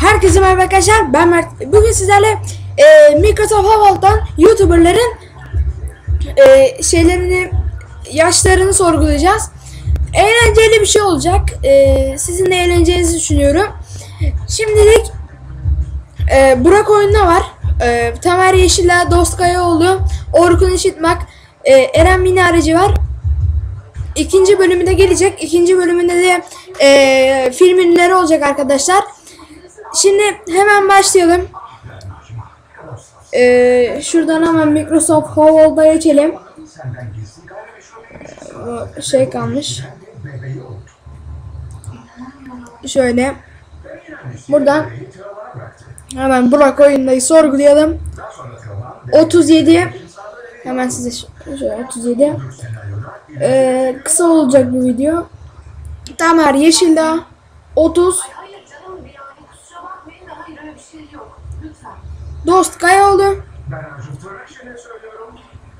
Herkese merhaba arkadaşlar ben Mert. Bugün sizlerle e, Microsoft Havalı'dan YouTuber'ların e, şeylerini yaşlarını sorgulayacağız. Eğlenceli bir şey olacak. E, sizin de eğleneceğinizi düşünüyorum. Şimdilik e, Burak oyunda var. E, Tamer Yeşil'le Dost Kayaoğlu, Orkun İşitmak, e, Eren Minareci var. İkinci bölümü de gelecek. İkinci bölümünde de e, film ünlüleri olacak arkadaşlar. Şimdi hemen başlayalım. Ee, şuradan hemen Microsoft Howl'da geçelim. Bu şey kalmış. Şöyle. Buradan hemen Burak oyundayı sorgulayalım. 37 hemen size şöyle 37 ee, kısa olacak bu video. Tamer Yeşildağ 30 şey yok. Lütfen. Dost Kayaoğlu Ben Arjun Töreşen'e söylüyorum.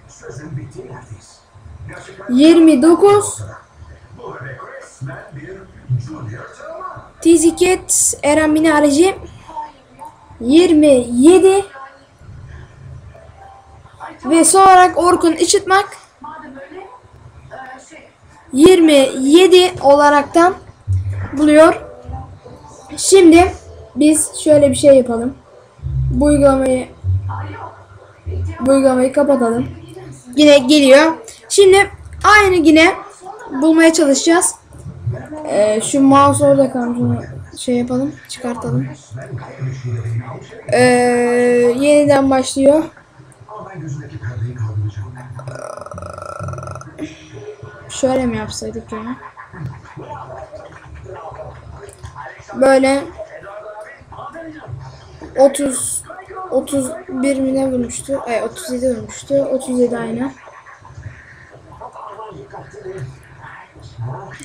Sözün bittiği neredeyiz? Gerçekten 29 bu bebek resmen bir junior tırma. Tiziket Eren Minareci 27 ve son olarak Orkun şey 27 olaraktan buluyor. Şimdi biz şöyle bir şey yapalım. Bu uygulamayı bu uygulamayı kapatalım. Yine geliyor. Şimdi aynı yine bulmaya çalışacağız. Ee, şu mouse orada kalmış. Şey yapalım. Çıkartalım. Ee, yeniden başlıyor. Şöyle mi yapsaydık ya? Böyle 30 31 mi ne vurmuştu? Ay 37 vurmuştu. 37 aynı.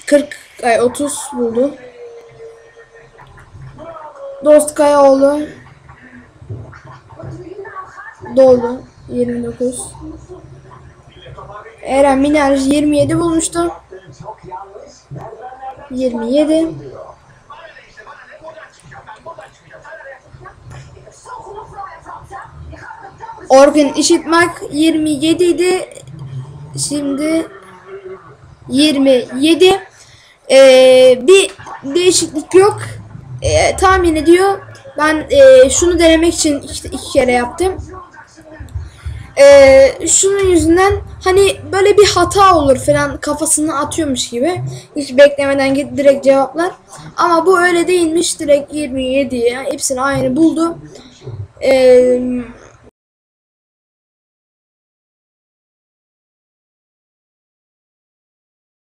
40 ay 30 buldu. Dost Kayaoğlu doldu 29. Eren Minerji 27 bulmuştu. 27. Orkun İşitmak 27 idi. Şimdi 27. Ee, bir değişiklik yok. Ee, tahmin ediyor. Ben e, şunu denemek için işte iki kere yaptım. Ee, şunun yüzünden hani böyle bir hata olur falan kafasına atıyormuş gibi. Hiç beklemeden git direkt cevaplar. Ama bu öyle değilmiş. Direkt 27 ya. Hepsini aynı buldu. Ee,